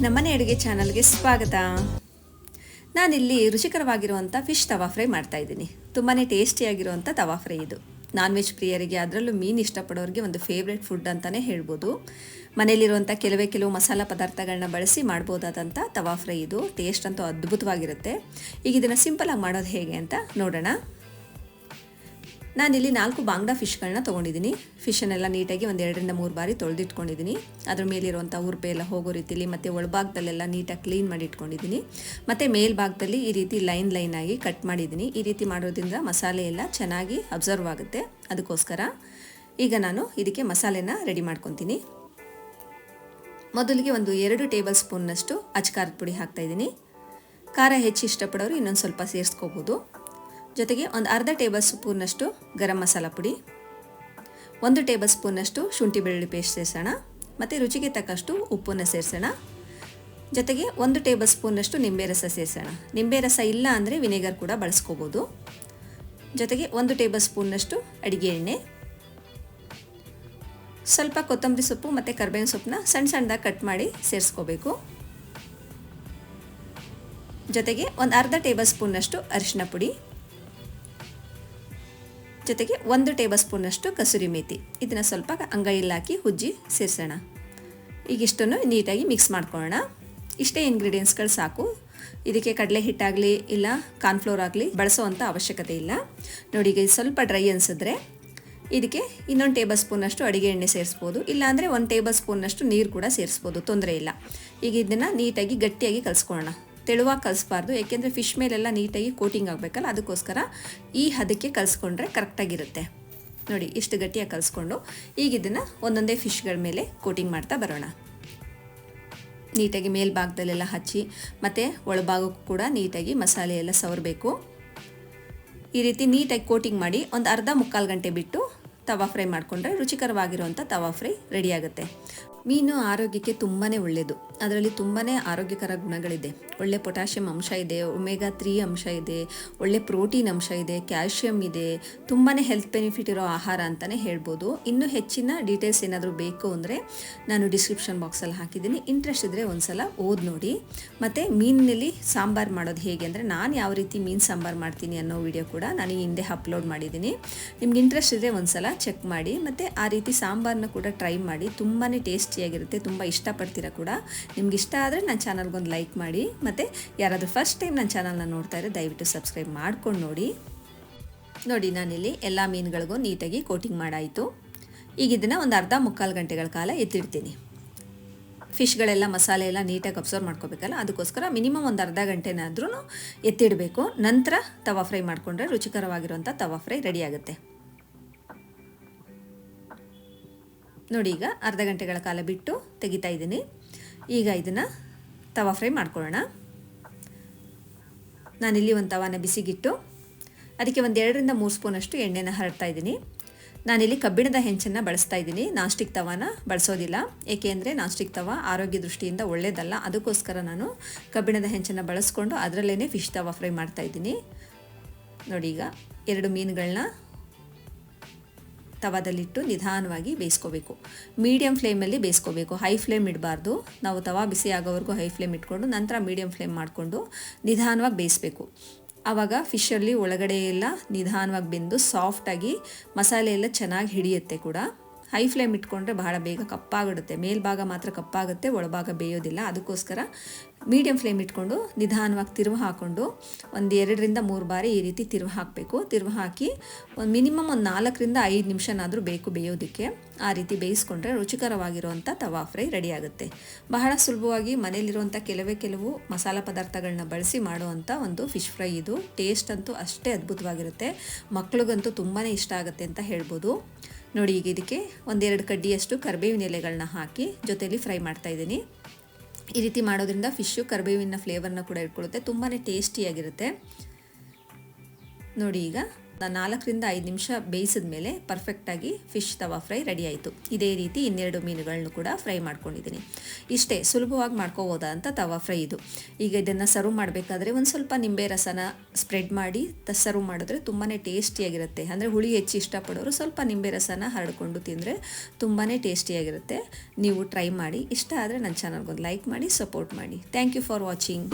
ನಮ್ಮನೆ ಅಡುಗೆ ಚಾನಲ್ಗೆ ಸ್ವಾಗತ. ನಾನಿಲ್ಲಿ ರುಚಿಕರವಾಗಿರುವಂಥ ಫಿಶ್ ತವಾ ಫ್ರೈ ಮಾಡ್ತಾ ಇದ್ದೀನಿ. ತುಂಬಾ ಟೇಸ್ಟಿಯಾಗಿರುವಂಥ ತವಾ ಫ್ರೈ ಇದು. ನಾನ್ ವೆಜ್ ಪ್ರಿಯರಿಗೆ ಅದರಲ್ಲೂ ಮೀನು ಇಷ್ಟಪಡೋರಿಗೆ ಒಂದು ಫೇವ್ರೆಟ್ ಫುಡ್ ಅಂತಲೇ ಹೇಳ್ಬೋದು. ಮನೇಲಿರುವಂಥ ಕೆಲವೇ ಕೆಲವು ಮಸಾಲ ಪದಾರ್ಥಗಳನ್ನ ಬಳಸಿ ಮಾಡ್ಬೋದಾದಂಥ ತವಾ ಫ್ರೈ ಇದು. ಟೇಸ್ಟ್ ಅಂತೂ ಅದ್ಭುತವಾಗಿರುತ್ತೆ. ಈಗ ಇದನ್ನು ಸಿಂಪಲಾಗಿ ಮಾಡೋದು ಹೇಗೆ ಅಂತ ನೋಡೋಣ. ನಾನಿಲ್ಲಿ ನಾಲ್ಕು ಬಾಂಗ್ಡಾ ಫಿಶ್ಗಳನ್ನ ತೊಗೊಂಡಿದ್ದೀನಿ. ಫಿಶನ್ನೆಲ್ಲ ನೀಟಾಗಿ ಒಂದು ಎರಡರಿಂದ ಮೂರು ಬಾರಿ ತೊಳೆದಿಟ್ಕೊಂಡಿದ್ದೀನಿ. ಅದ್ರ ಮೇಲಿರುವಂಥ ಉರುಪೆ ಎಲ್ಲ ಹೋಗೋ ರೀತಿಲಿ ಮತ್ತು ಒಳಭಾಗದಲ್ಲೆಲ್ಲ ನೀಟಾಗಿ ಕ್ಲೀನ್ ಮಾಡಿ ಇಟ್ಕೊಂಡಿದ್ದೀನಿ ಮತ್ತು ಮೇಲ್ಭಾಗದಲ್ಲಿ ಈ ರೀತಿ ಲೈನ್ ಲೈನ್ ಆಗಿ ಕಟ್ ಮಾಡಿದ್ದೀನಿ. ಈ ರೀತಿ ಮಾಡೋದ್ರಿಂದ ಮಸಾಲೆ ಎಲ್ಲ ಚೆನ್ನಾಗಿ ಅಬ್ಸರ್ವ್ ಆಗುತ್ತೆ. ಅದಕ್ಕೋಸ್ಕರ ಈಗ ನಾನು ಇದಕ್ಕೆ ಮಸಾಲೆನ ರೆಡಿ ಮಾಡ್ಕೊತೀನಿ. ಮೊದಲಿಗೆ ಒಂದು ಎರಡು ಟೇಬಲ್ ಸ್ಪೂನ್ನಷ್ಟು ಅಚ್ಕಾರದ ಪುಡಿ ಹಾಕ್ತಾಯಿದ್ದೀನಿ ಖಾರ ಹೆಚ್ಚು ಇಷ್ಟಪಡೋರು ಇನ್ನೊಂದು ಸ್ವಲ್ಪ ಸೇರಿಸ್ಕೋಬೋದು. ಜೊತೆಗೆ ಒಂದು ಅರ್ಧ ಟೇಬಲ್ ಸ್ಪೂನಷ್ಟು ಗರಂ ಮಸಾಲ ಪುಡಿ, ಒಂದು ಟೇಬಲ್ ಸ್ಪೂನಷ್ಟು ಶುಂಠಿ ಬೆಳ್ಳುಳ್ಳಿ ಪೇಸ್ಟ್ ಸೇರಿಸೋಣ, ಮತ್ತು ರುಚಿಗೆ ತಕ್ಕಷ್ಟು ಉಪ್ಪನ್ನು ಸೇರಿಸೋಣ. ಜೊತೆಗೆ ಒಂದು ಟೇಬಲ್ ಸ್ಪೂನಷ್ಟು ನಿಂಬೆ ರಸ ಸೇರಿಸೋಣ. ನಿಂಬೆ ರಸ ಇಲ್ಲ ಅಂದರೆ ವಿನೆಗರ್ ಕೂಡ ಬಳಸ್ಕೋಬೋದು. ಜೊತೆಗೆ ಒಂದು ಟೇಬಲ್ ಸ್ಪೂನ್ನಷ್ಟು ಅಡುಗೆ ಎಣ್ಣೆ, ಸ್ವಲ್ಪ ಕೊತ್ತಂಬರಿ ಸೊಪ್ಪು ಮತ್ತು ಕರ್ಬೇವಿನ ಸೊಪ್ಪನ್ನ ಸಣ್ಣ ಸಣ್ಣದಾಗಿ ಕಟ್ ಮಾಡಿ ಸೇರಿಸ್ಕೋಬೇಕು. ಜೊತೆಗೆ ಒಂದು ಅರ್ಧ ಟೇಬಲ್ ಸ್ಪೂನ್ನಷ್ಟು ಅರಿಶಿನ ಪುಡಿ ಜೊತೆಗೆ ಒಂದು ಟೇಬಲ್ ಸ್ಪೂನಷ್ಟು ಕಸೂರಿ ಮೇಥಿ ಇದನ್ನು ಸ್ವಲ್ಪ ಅಂಗೈಯಲ್ಲಿ ಹಾಕಿ ಉಜ್ಜಿ ಸೇರಿಸೋಣ. ಈಗ ಇಷ್ಟನ್ನು ನೀಟಾಗಿ ಮಿಕ್ಸ್ ಮಾಡ್ಕೊಳ್ಳೋಣ. ಇಷ್ಟೇ ಇಂಗ್ರೀಡಿಯೆಂಟ್ಸ್ಗಳು ಸಾಕು. ಇದಕ್ಕೆ ಕಡಲೆ ಹಿಟ್ಟಾಗಲಿ ಇಲ್ಲ ಕಾರ್ನ್ಫ್ಲೋರ್ ಆಗಲಿ ಬಳಸೋವಂಥ ಅವಶ್ಯಕತೆ ಇಲ್ಲ. ನೋಡಿ, ಈಗ ಸ್ವಲ್ಪ ಡ್ರೈ ಅನಿಸಿದ್ರೆ ಇದಕ್ಕೆ ಇನ್ನೊಂದು ಟೇಬಲ್ ಸ್ಪೂನಷ್ಟು ಅಡುಗೆ ಎಣ್ಣೆ ಸೇರಿಸ್ಬೋದು. ಇಲ್ಲಾಂದರೆ ಒಂದು ಟೇಬಲ್ ಸ್ಪೂನಷ್ಟು ನೀರು ಕೂಡ ಸೇರಿಸ್ಬೋದು. ತೊಂದರೆ ಇಲ್ಲ. ಈಗ ಇದನ್ನು ನೀಟಾಗಿ ಗಟ್ಟಿಯಾಗಿ ಕಲಿಸ್ಕೊಳ್ಳೋಣ. ತೆಳುವಾಗಿ ಕಲಿಸ್ಬಾರ್ದು, ಏಕೆಂದರೆ ಫಿಶ್ ಮೇಲೆಲ್ಲ ನೀಟಾಗಿ ಕೋಟಿಂಗ್ ಆಗಬೇಕಲ್ಲ, ಅದಕ್ಕೋಸ್ಕರ ಈ ಹದಕ್ಕೆ ಕಲಿಸ್ಕೊಂಡ್ರೆ ಕರೆಕ್ಟಾಗಿರುತ್ತೆ ನೋಡಿ, ಇಷ್ಟು ಗಟ್ಟಿಯಾಗಿ ಕಲಿಸ್ಕೊಂಡು ಈಗ ಇದನ್ನು ಒಂದೊಂದೇ ಫಿಶ್ಗಳ ಮೇಲೆ ಕೋಟಿಂಗ್ ಮಾಡ್ತಾ ಬರೋಣ. ನೀಟಾಗಿ ಮೇಲ್ಭಾಗದಲ್ಲೆಲ್ಲ ಹಚ್ಚಿ, ಮತ್ತು ಒಳಭಾಗಕ್ಕೂ ಕೂಡ ನೀಟಾಗಿ ಮಸಾಲೆ ಎಲ್ಲ ಸವರಬೇಕು. ಈ ರೀತಿ ನೀಟಾಗಿ ಕೋಟಿಂಗ್ ಮಾಡಿ ಒಂದು ಅರ್ಧ ಮುಕ್ಕಾಲು ಗಂಟೆ ಬಿಟ್ಟು ತವಾ ಫ್ರೈ ಮಾಡಿಕೊಂಡ್ರೆ ರುಚಿಕರವಾಗಿರುವಂಥ ತವಾ ಫ್ರೈ ರೆಡಿ ಆಗುತ್ತೆ. ಮೀನು ಆರೋಗ್ಯಕ್ಕೆ ತುಂಬಾ ಒಳ್ಳೆಯದು ಅದರಲ್ಲಿ ತುಂಬಾ ಆರೋಗ್ಯಕರ ಗುಣಗಳಿದೆ. ಒಳ್ಳೆ ಪೊಟ್ಯಾಷಿಯಂ ಅಂಶ ಇದೆ, ಒಮೆಗಾ ತ್ರೀ ಅಂಶ ಇದೆ, ಒಳ್ಳೆ ಪ್ರೋಟೀನ್ ಅಂಶ ಇದೆ, ಕ್ಯಾಲ್ಶಿಯಂ ಇದೆ ತುಂಬಾ ಹೆಲ್ತ್ ಬೆನಿಫಿಟ್ ಇರೋ ಆಹಾರ ಅಂತಲೇ ಹೇಳ್ಬೋದು. ಇನ್ನೂ ಹೆಚ್ಚಿನ ಡೀಟೇಲ್ಸ್ ಏನಾದರೂ ಬೇಕು ಅಂದರೆ ನಾನು ಡಿಸ್ಕ್ರಿಪ್ಷನ್ ಬಾಕ್ಸಲ್ಲಿ ಹಾಕಿದ್ದೀನಿ. ಇಂಟ್ರೆಸ್ಟ್ ಇದ್ದರೆ ಒಂದ್ಸಲ ಓದಿ ನೋಡಿ. ಮತ್ತು ಮೀನಿನಲ್ಲಿ ಸಾಂಬಾರು ಮಾಡೋದು ಹೇಗೆ ಅಂದರೆ ನಾನು ಯಾವ ರೀತಿ ಮೀನು ಸಾಂಬಾರು ಮಾಡ್ತೀನಿ ಅನ್ನೋ ವಿಡಿಯೋ ಕೂಡ ನಾನು ಹಿಂದೆ ಅಪ್ಲೋಡ್ ಮಾಡಿದ್ದೀನಿ. ನಿಮ್ಗೆ ಇಂಟ್ರೆಸ್ಟ್ ಇದ್ದರೆ ಒಂದ್ಸಲ ಚೆಕ್ ಮಾಡಿ. ಮತ್ತು ಆ ರೀತಿ ಸಾಂಬಾರನ್ನ ಕೂಡ ಟ್ರೈ ಮಾಡಿ. ತುಂಬಾ ಟೇಸ್ಟಿಯಾಗಿರುತ್ತೆ, ತುಂಬ ಇಷ್ಟಪಡ್ತೀರಾ ಕೂಡ? ನಿಮ್ಗೆ ಇಷ್ಟ ಆದರೆ ನನ್ನ ಚಾನಲ್ಗೊಂದು ಲೈಕ್ ಮಾಡಿ, ಮತ್ತು ಯಾರಾದರೂ ಫಸ್ಟ್ ಟೈಮ್ ನನ್ನ ಚಾನಲ್ನ ನೋಡ್ತಾ ಇದ್ದರೆ ದಯವಿಟ್ಟು ಸಬ್ಸ್ಕ್ರೈಬ್ ಮಾಡ್ಕೊಂಡು ನೋಡಿ. ನೋಡಿ, ನಾನಿಲ್ಲಿ ಎಲ್ಲ ಮೀನುಗಳಿಗೂ ನೀಟಾಗಿ ಕೋಟಿಂಗ್ ಮಾಡಾಯಿತು. ಈಗ ಇದನ್ನು ಒಂದು ಅರ್ಧ ಮುಕ್ಕಾಲು ಗಂಟೆಗಳ ಕಾಲ ಎತ್ತಿಡ್ತೀನಿ. ಫಿಶ್ಗಳೆಲ್ಲ, ಮಸಾಲೆ ಎಲ್ಲ ನೀಟಾಗಿ ಅಬ್ಸರ್ವ್ ಮಾಡ್ಕೋಬೇಕಲ್ಲ, ಅದಕ್ಕೋಸ್ಕರ ಮಿನಿಮಮ್ ಒಂದು ಅರ್ಧ ಗಂಟೆನಾದ್ರೂ ಎತ್ತಿಡಬೇಕು. ನಂತರ ತವಾ ಫ್ರೈ ಮಾಡಿಕೊಂಡ್ರೆ ರುಚಿಕರವಾಗಿರುವಂಥ ತವಾ ಫ್ರೈ ರೆಡಿ ಆಗುತ್ತೆ. ನೋಡಿ ಈಗ ಅರ್ಧ ಗಂಟೆಗಳ ಕಾಲ ಬಿಟ್ಟು ತೆಗಿತಾ ಇದ್ದೀನಿ. ಈಗ ಇದನ್ನು ತವಾ ಫ್ರೈ ಮಾಡ್ಕೊಳ್ಳೋಣ. ನಾನಿಲ್ಲಿ ಒಂದು ತವಾನ ಬಿಸಿಗಿಟ್ಟು, ಅದಕ್ಕೆ ಒಂದು ಎರಡರಿಂದ ಮೂರು ಸ್ಪೂನಷ್ಟು ಎಣ್ಣೆನ ಹರಡ್ತಾ ಇದ್ದೀನಿ. ನಾನಿಲ್ಲಿ ಕಬ್ಬಿಣದ ಹೆಂಚನ್ನು ಬಳಸ್ತಾ ಇದ್ದೀನಿ. ನಾಸ್ಟಿಕ್ ತವಾನ ಬಳಸೋದಿಲ್ಲ. ಏಕೆಂದರೆ ನಾಸ್ಟಿಕ್ ತವ ಆರೋಗ್ಯ ದೃಷ್ಟಿಯಿಂದ ಒಳ್ಳೆಯದಲ್ಲ ಅದಕ್ಕೋಸ್ಕರ ನಾನು ಕಬ್ಬಿಣದ ಹೆಂಚನ್ನು ಬಳಸ್ಕೊಂಡು ಅದರಲ್ಲೇ ಫಿಶ್ ತವಾ ಫ್ರೈ ಮಾಡ್ತಾ ಇದ್ದೀನಿ. ನೋಡಿ ಈಗ ಎರಡು ಮೀನುಗಳನ್ನ ತವಾದಲ್ಲಿಟ್ಟು ನಿಧಾನವಾಗಿ ಬೇಯಿಸ್ಕೋಬೇಕು. ಮೀಡಿಯಮ್ ಫ್ಲೇಮಲ್ಲಿ ಬೇಯಿಸ್ಕೋಬೇಕು. ಹೈ ಫ್ಲೇಮ್ ಇಡಬಾರ್ದು. ನಾವು ತವಾ ಬಿಸಿ ಆಗೋವರೆಗೂ ಹೈ ಫ್ಲೇಮ್ ಇಟ್ಕೊಂಡು ನಂತರ ಮೀಡಿಯಮ್ ಫ್ಲೇಮ್ ಮಾಡಿಕೊಂಡು ನಿಧಾನವಾಗಿ ಬೇಯಿಸ್ಬೇಕು. ಆವಾಗ ಫಿಶಲ್ಲಿ ಒಳಗಡೆ ಎಲ್ಲ ನಿಧಾನವಾಗಿ ಬೆಂದು ಸಾಫ್ಟಾಗಿ ಮಸಾಲೆ ಎಲ್ಲ ಚೆನ್ನಾಗಿ ಹಿಡಿಯುತ್ತೆ ಕೂಡ. ಹೈ ಫ್ಲೇಮ್ ಇಟ್ಕೊಂಡ್ರೆ ಬಹಳ ಬೇಗ ಕಪ್ಪಾಗಿಡುತ್ತೆ. ಮೇಲ್ಭಾಗ ಮಾತ್ರ ಕಪ್ಪಾಗುತ್ತೆ, ಒಳಭಾಗ ಬೇಯೋದಿಲ್ಲ. ಅದಕ್ಕೋಸ್ಕರ ಮೀಡಿಯಮ್ ಫ್ಲೇಮ್ ಇಟ್ಕೊಂಡು ನಿಧಾನವಾಗಿ ತಿರುವು ಹಾಕ್ಕೊಂಡು ಒಂದು ಎರಡರಿಂದ ಮೂರು ಬಾರಿ ಈ ರೀತಿ ತಿರುವು ಹಾಕಬೇಕು. ತಿರುವು ಹಾಕಿ ಒಂದು ಮಿನಿಮಮ್ ಒಂದು ನಾಲ್ಕರಿಂದ ಐದು ನಿಮಿಷನಾದರೂ ಬೇಕು ಬೇಯೋದಕ್ಕೆ. ಆ ರೀತಿ ಬೇಯಿಸ್ಕೊಂಡ್ರೆ ರುಚಿಕರವಾಗಿರುವಂಥ ತವಾ ಫ್ರೈ ರೆಡಿಯಾಗುತ್ತೆ ಬಹಳ ಸುಲಭವಾಗಿ ಮನೇಲಿರುವಂಥ ಕೆಲವೇ ಕೆಲವು ಮಸಾಲ ಪದಾರ್ಥಗಳನ್ನ ಬಳಸಿ ಮಾಡುವಂಥ ಒಂದು ಫಿಶ್ ಫ್ರೈ ಇದು. ಟೇಸ್ಟ್ ಅಂತೂ ಅಷ್ಟೇ ಅದ್ಭುತವಾಗಿರುತ್ತೆ. ಮಕ್ಳಿಗಂತೂ ತುಂಬಾ ಇಷ್ಟ ಆಗುತ್ತೆ ಅಂತ ಹೇಳ್ಬೋದು. ನೋಡಿ, ಈಗ ಇದಕ್ಕೆ ಒಂದೆರಡು ಕಡ್ಡಿಯಷ್ಟು ಕರ್ಬೇವಿನ ಎಲೆಗಳನ್ನ ಹಾಕಿ ಜೊತೆಯಲ್ಲಿ ಫ್ರೈ ಮಾಡ್ತಾ ಇದ್ದೀನಿ. ಈ ರೀತಿ ಮಾಡೋದ್ರಿಂದ ಫಿಶ್ಶು ಕರಿಬೇವಿನ ಫ್ಲೇವರ್ನ ಕೂಡ ಇಟ್ಕೊಳ್ಳುತ್ತೆ. ತುಂಬಾ ಟೇಸ್ಟಿಯಾಗಿರುತ್ತೆ ನೋಡಿ ಈಗ. ನಾಲ್ಕರಿಂದ ಐದು ನಿಮಿಷ ಬೇಯಿಸಿದ ಮೇಲೆ ಪರ್ಫೆಕ್ಟಾಗಿ ಫಿಶ್ ತವಾ ಫ್ರೈ ರೆಡಿ ಆಯಿತು. ಇದೇ ರೀತಿ ಇನ್ನೆರಡು ಮೀನುಗಳನ್ನು ಕೂಡ ಫ್ರೈ ಮಾಡ್ಕೊಂಡಿದ್ದೀನಿ. ಇಷ್ಟೇ, ಸುಲಭವಾಗಿ ಮಾಡ್ಕೋಬೋದಾ ಅಂತ ತವಾ ಫ್ರೈ ಇದು. ಈಗ ಇದನ್ನು ಸರ್ವ್ ಮಾಡಬೇಕಾದ್ರೆ ಒಂದು ಸ್ವಲ್ಪ ನಿಂಬೆ ರಸನ ಸ್ಪ್ರೆಡ್ ಮಾಡಿ ತ ಸರ್ವ್ ಮಾಡಿದ್ರೆ ತುಂಬಾ ಟೇಸ್ಟಿಯಾಗಿರುತ್ತೆ ಅಂದರೆ ಹುಳಿ ಹೆಚ್ಚು ಇಷ್ಟಪಡೋರು ಸ್ವಲ್ಪ ನಿಂಬೆ ರಸನ ಹರಡಿಕೊಂಡು ತಿಂದರೆ ತುಂಬಾ ಟೇಸ್ಟಿಯಾಗಿರುತ್ತೆ ನೀವು ಟ್ರೈ ಮಾಡಿ, ಇಷ್ಟ ಆದರೆ ನನ್ನ ಚಾನಲ್ಗೊಂದು ಲೈಕ್ ಮಾಡಿ ಸಪೋರ್ಟ್ ಮಾಡಿ. Thank you for watching